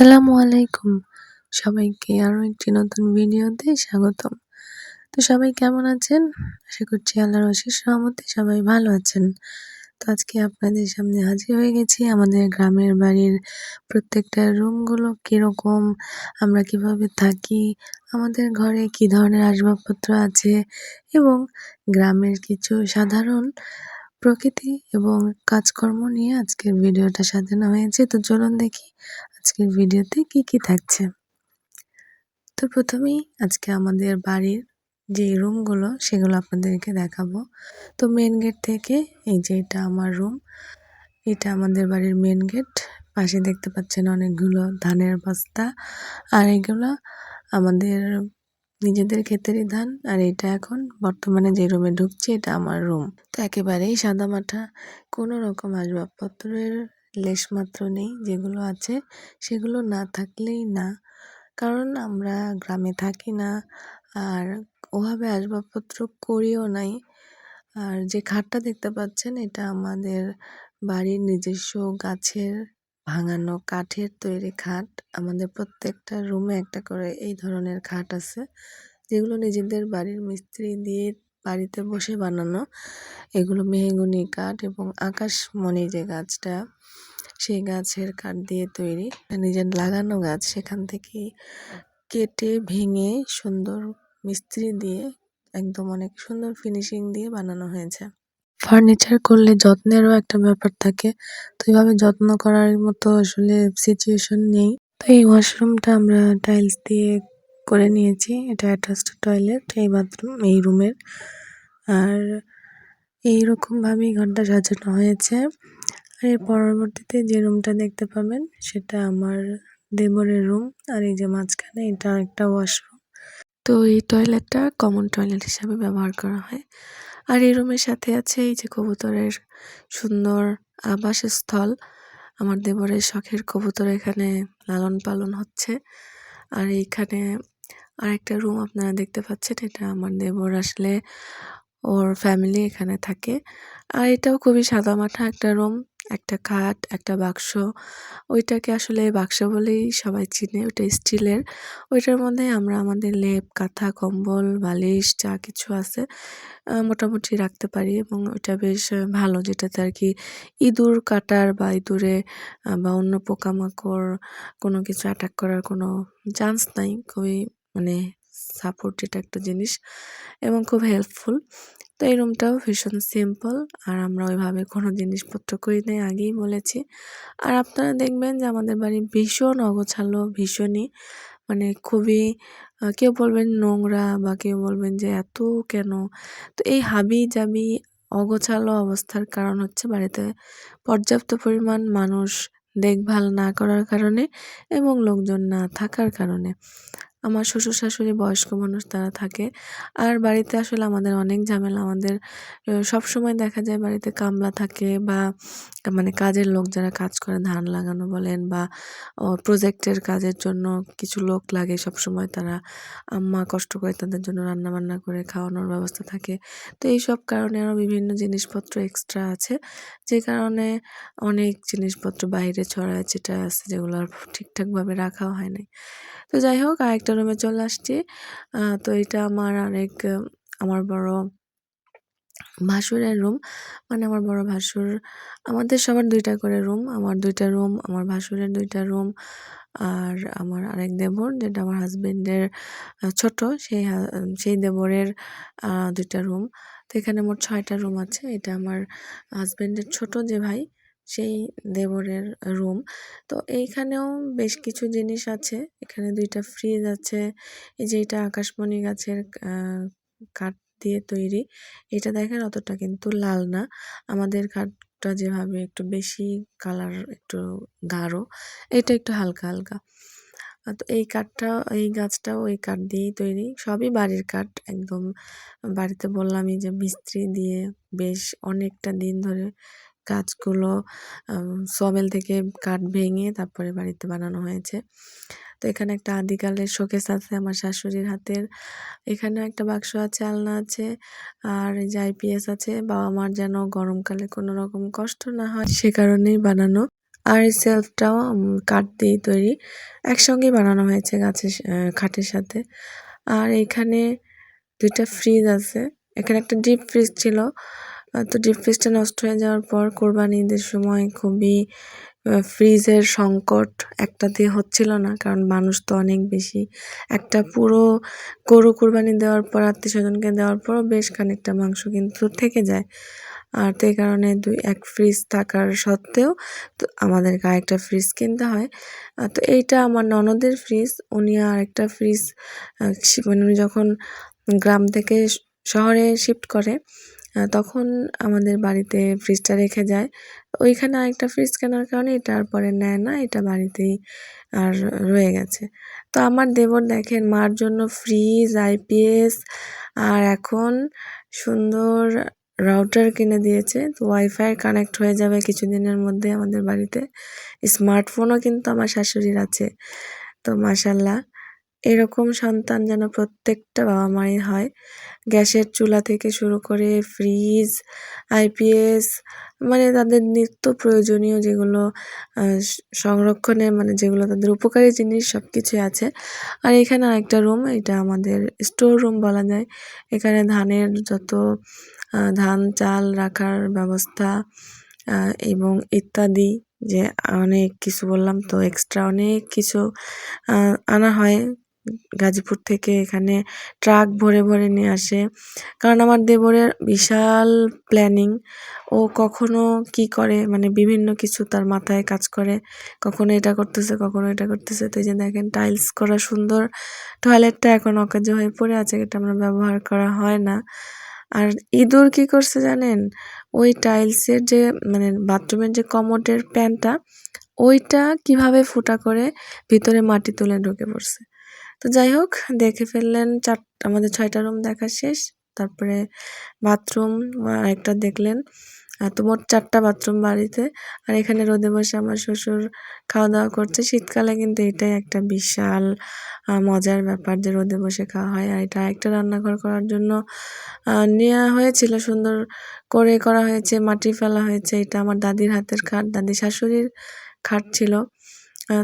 আসসালামু আলাইকুম। সবাইকে আরও একটি নতুন ভিডিওতে স্বাগতম। তো সবাই কেমন আছেন? আশা করছি আল্লাহর অশেষ রহমতে সবাই ভালো আছেন। তো আজকে আপনাদের সামনে হাজির হয়ে গেছি আমাদের গ্রামের বাড়ির প্রত্যেকটা রুমগুলো কীরকম, আমরা কীভাবে থাকি, আমাদের ঘরে কি ধরনের আসবাবপত্র আছে এবং গ্রামের কিছু সাধারণ প্রকৃতি এবং কাজকর্ম নিয়ে আজকের ভিডিওটা সাজানো হয়েছে। তো চলুন দেখি আজকের ভিডিওতে কি কি থাকছে? তো প্রথমেই আজকে আমাদের বাড়ির যে রুমগুলো সেগুলো আপনাদেরকে দেখাবো। তো মেন গেট থেকে এই যে এটা আমার রুম এটা আমাদের বাড়ির মেন গেট পাশে দেখতে পাচ্ছেন অনেকগুলো ধানের বস্তা আর এগুলো আমাদের নিজেদের ক্ষেতেরই ধান। আর এটা এখন বর্তমানে যে রুমে ঢুকছে, এটা আমার রুম তো একেবারেই সাদামাঠা কোনো রকম আসবাবপত্রের লেশমাত্র নেই যেগুলো আছে, সেগুলো না থাকলেই না। কারণ আমরা গ্রামে থাকি না, আর ওভাবে আসবাবপত্র করিও নাই। আর যে খাটটা দেখতে পাচ্ছেন, এটা আমাদের বাড়ির নিজস্ব গাছের ভাঙানো কাঠের তৈরি খাট। আমাদের প্রত্যেকটা রুমে একটা করে এই ধরনের খাট আছে, যেগুলো নিজেদের বাড়ির মিস্ত্রি দিয়ে বাড়িতে বসে বানানো। এগুলো মেহগুনি কাঠ এবং আকাশমণি যে গাছটা সেই গাছের কাঠ দিয়ে তৈরি। নিজের লাগানো গাছ সেখান থেকে কেটে, ভেঙে সুন্দর মিস্ত্রি দিয়ে, একদম অনেক সুন্দর ফিনিশিং দিয়ে বানানো হয়েছে। ফার্নিচার করলে যত্নেরও একটা ব্যাপার থাকে। তো এইভাবে যত্ন করার মতো আসলে সিচুয়েশন নেই। তো এই ওয়াশরুমটা আমরা টাইলস দিয়ে করে নিয়েছি। এটা অ্যাটাচড টয়লেট এই বাথরুম এই রুমের। আর এইরকমভাবেই ঘরটা সাজানো হয়েছে। আর এর পরবর্তীতে যে রুমটা দেখতে পাবেন, সেটা আমার দেবরের রুম। আর এই যে মাঝখানে এটা একটা ওয়াশরুম তো এই টয়লেটটা কমন টয়লেট হিসাবে ব্যবহার করা হয়। আর এই রুমের সাথে আছে এই যে কবুতরের সুন্দর আবাসস্থল। আমার দেবরের শখের কবুতর এখানে লালন পালন হচ্ছে। আর এইখানে আর একটা রুম আপনারা দেখতে পাচ্ছেন, এটা আমার দেবর আসলে ওর ফ্যামিলি এখানে থাকে। আর এটাও খুবই সাদামাঠা একটা রুম একটা খাট, একটা বাক্স। ওইটাকে আসলে বাক্স বলেই সবাই চিনে। ওটা স্টিলের। ওইটার মধ্যে আমরা আমাদের লেপ, কাঁথা, কম্বল, বালিশ যা কিছু আছে মোটামুটি রাখতে পারি এবং ওইটা বেশ ভালো। যেটাতে আর কি ইঁদুর কাটার বা ইঁদুরে বা অন্য পোকামাকড় কোনো কিছু অ্যাটাক করার কোনো চান্স নাই। খুবই মানে সাপোর্টেড একটা জিনিস এবং খুব হেল্পফুল তো এই রুমটাও ভীষণ সিম্পল আর আমরা ওইভাবে কোনো জিনিসপত্র করি নাই, আগেই বলেছি। আর আপনারা দেখবেন যে আমাদের বাড়ি ভীষণ অগোছালো, ভীষণই। মানে খুবই কেউ বলবেন নোংরা বা কেউ বলবেন যে এত কেন? তো এই হাবি জাবি অগোছালো অবস্থার কারণ হচ্ছে বাড়িতে পর্যাপ্ত পরিমাণ মানুষ দেখভাল না করার কারণে এবং লোকজন না থাকার কারণে। আমার শ্বশুর শাশুড়ি বয়স্ক মানুষ তারা থাকে। আর বাড়িতে আসলে আমাদের অনেক ঝামেলা। আমাদের সব সময় দেখা যায় বাড়িতে কামলা থাকে বা মানে কাজের লোক যারা কাজ করে, ধান লাগানো বলেন বা প্রজেক্টের কাজের জন্য কিছু লোক লাগে সব সময় তারা। আম্মা কষ্ট করে তাদের জন্য রান্না বান্না করে খাওয়ানোর ব্যবস্থা থাকে। তো এই সব কারণে আরও বিভিন্ন জিনিসপত্র এক্সট্রা আছে। যে কারণে অনেক জিনিসপত্র বাইরে ছড়ায় যেটা আছে যেগুলো আর ঠিকঠাকভাবে রাখাও হয় নাই। তো যাই হোক, আরেকটা রুমে চলে আসছি। তো এটা আমার আরেক, আমার বড় ভাসুরের রুম মানে আমার বড় ভাসুর, আমাদের সবার দুইটা করে রুম আমার দুইটা রুম আমার ভাসুরের দুইটা রুম আর আমার আরেক দেবর, যেটা আমার হাজবেন্ডের ছোট, সেই সেই দেবরের দুইটা রুম তো এখানে মোট ছয়টা রুম আছে। এটা আমার হাজবেন্ডের ছোট যে ভাই সেই দেবরের রুম তো এইখানেও বেশ কিছু জিনিস আছে। এখানে দুইটা ফ্রিজ আছে। এই যে এটা আকাশমণি গাছের কাঠ দিয়ে তৈরি। এটা দেখেন অতটা কিন্তু লাল না। আমাদের কাঠটা যেভাবে একটু বেশি কালার একটু গাঢ়, এটা একটু হালকা হালকা। তো এই কাঠটা, এই গাছটাও এই কাঠ দিয়েই তৈরি। সবই বাড়ির কাঠ, একদম বাড়িতে বললামই যে মিস্ত্রি দিয়ে বেশ অনেকটা দিন ধরে গাছগুলো সমেল থেকে কাঠ ভেঙে তারপরে বাড়িতে বানানো হয়েছে। তো এখানে একটা আদিকালের শোকেস আছে আমার শাশুড়ির হাতের। এখানেও একটা বাক্স আছে, আলনা আছে, আর এই যে আইপিএস আছে। বাবা মার যেন গরমকালে কোনো রকম কষ্ট না হয় সে কারণেই বানানো। আর এই সেলফটাও কাঠ দিয়ে তৈরি। একসঙ্গেই বানানো হয়েছে গাছের খাটের সাথে। আর এখানে দুইটা ফ্রিজ আছে। এখানে একটা ডিপ ফ্রিজ ছিল। তো ডিপ ফ্রিজটা নষ্ট হয়ে যাওয়ার পর কোরবানি ঈদের সময় খুবই ফ্রিজের সংকট একটাতে হচ্ছিল না। কারণ মানুষ তো অনেক বেশি। একটা পুরো গরু কোরবানি দেওয়ার পর আত্মীয় স্বজনকে দেওয়ার পরও বেশ খানিকটা মাংস কিন্তু থেকে যায়। আর তো কারণে দুই, এক ফ্রিজ থাকার সত্ত্বেও তো আমাদেরকে আরেকটা ফ্রিজ কিনতে হয়। তো এইটা আমার ননদের ফ্রিজ উনি আর একটা ফ্রিজ মানে উনি যখন গ্রাম থেকে শহরে শিফট করে তখন আমাদের বাড়িতে ফ্রিজটা রেখে যায়। ওইখানে আরেকটা ফ্রিজ কেনার কারণে এটা আর পরে নেয় না, এটা বাড়িতেই আর রয়ে গেছে। তো আমার দেবর দেখেন মার জন্য ফ্রিজ আইপিএস আর এখন সুন্দর রাউটার কিনে দিয়েছে। তো ওয়াইফাই কানেক্ট হয়ে যাবে কিছুদিনের মধ্যে আমাদের বাড়িতে। স্মার্টফোনও কিন্তু আমার শাশুড়ির আছে। তো মাসাল্লাহ এরকম সন্তান যেন প্রত্যেকটা বাবা মায়ের হয়। গ্যাসের চুলা থেকে শুরু করে ফ্রিজ আইপিএস মানে তাদের নিত্য প্রয়োজনীয় যেগুলো আহ, স- সংরক্ষণে মানে যেগুলো তাদের উপকারী জিনিস সব কিছুই আছে। আর এখানে আরেকটা রুম এটা আমাদের স্টোর রুম বলা যায়। এখানে ধানের যত ধান চাল রাখার ব্যবস্থা এবং ইত্যাদি যে অনেক কিছু বললাম তো এক্সট্রা অনেক কিছু আনা হয়। গাজীপুর থেকে এখানে ট্রাক ভরে ভরে নিয়ে আসে। কারণ আমার দেবরের বিশাল প্ল্যানিং। ও কখনো কি করে? মানে বিভিন্ন কিছু তার মাথায় কাজ করে। কখনো এটা করতেছে, কখনো এটা করতেছে। তো যে দেখেন টাইলস করা সুন্দর। টয়লেটটা এখন অকার্য হয়ে পড়ে আছে, এটা আমরা ব্যবহার করা হয় না। আর ইঁদুর কি করছে জানেন? ওই টাইলসের যে মানে বাথরুমের যে কমোডের প্যানটা, ওইটা কীভাবে ফুটা করে ভিতরে মাটি তুলে ঢুকে পড়ছে? তো যাই হোক, দেখে ফেললেন, চার, আমাদের ছয়টা রুম দেখা শেষ, তারপরে বাথরুম একটা দেখলেন। তো মোট চারটা বাথরুম বাড়িতে, আর এখানে রোদে বসে আমার শ্বশুর খাওয়া দাওয়া করছে। শীতকালে কিন্তু এটাই একটা বিশাল মজার ব্যাপার যে রোদে বসে খাওয়া হয়, আর এটা একটা রান্নাঘর করার জন্য নেওয়া হয়েছিল, সুন্দর করে করা হয়েছে, মাটি ফেলা হয়েছে। এটা আমার দাদির হাতের খাট, দাদি শাশুড়ির খাট ছিল।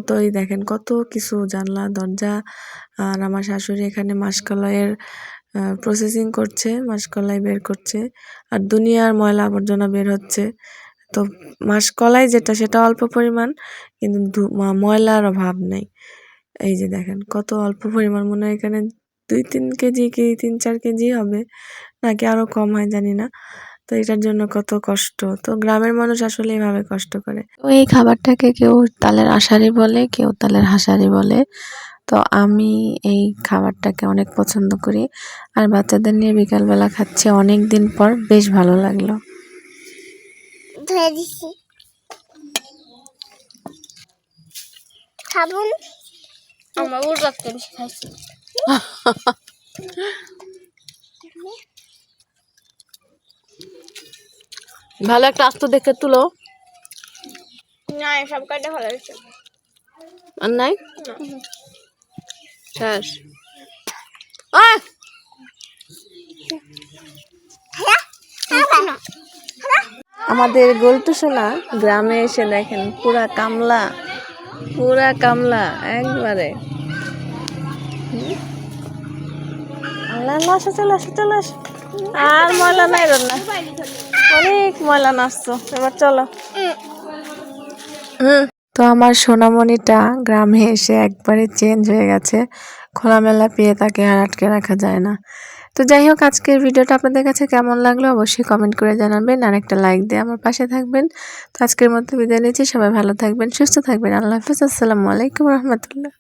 তো এই দেখেন কত কিছু জানলা, দরজা, আর আমার শাশুড়ি এখানে মাসকলাইয়ের প্রসেসিং করছে, মাসকলাই বের করছে, আর দুনিয়ার ময়লা আবর্জনা বের হচ্ছে। তো মাসকলাই যেটা, সেটা অল্প পরিমাণ, কিন্তু ময়লার অভাব নেই। এই যে দেখেন কত অল্প পরিমাণ, মনে হয় এখানে দুই, তিন কেজি কি তিন, চার কেজি হবে, নাকি আরও কম হয় জানি না। তো এটার জন্য কত কষ্ট। তো গ্রামের মানুষ আসলে এইভাবে কষ্ট করে। তো এই খাবারটাকে কেউ তালের আশারি বলে কেউ তালের হাসারি বলে। তো আমি এই খাবারটাকে অনেক পছন্দ করি। আর বাচ্চাদের নিয়ে বিকালবেলা খাচ্ছি অনেক দিন পর বেশ ভালো লাগল। খাবুন। আমার খাইছি। ভালো একটা আস্ত দেখে তুলো। না সব কাটে ভালো হয়েছে। আর নাই? শেষ। আমাদের গোলটু সোনা গ্রামে এসে দেখেন পুরা কামলা পুরা কামলা একবারে? আল্লাহ চলে আসো চলে আসো। আর ময়লা নাই রান্না। অনেক ময়লা নাচছো, এবার চলো। তো আমার সোনামণিটা গ্রামে এসে একবারে চেঞ্জ হয়ে গেছে, খোলামেলা পেয়ে তাকে আর আটকে রাখা যায় না। তো যাই হোক, আজকের ভিডিওটা আপনাদের কাছে কেমন লাগল অবশ্যই কমেন্ট করে জানাবেন, আর একটা লাইক দিয়ে আমার পাশে থাকবেন। তো আজকের মতো বিদায় নিচ্ছি, সবাই ভালো থাকবেন, সুস্থ থাকবেন, আল্লাহ হাফিজ, আসসালামু আলাইকুম রহমতুল্লাহ।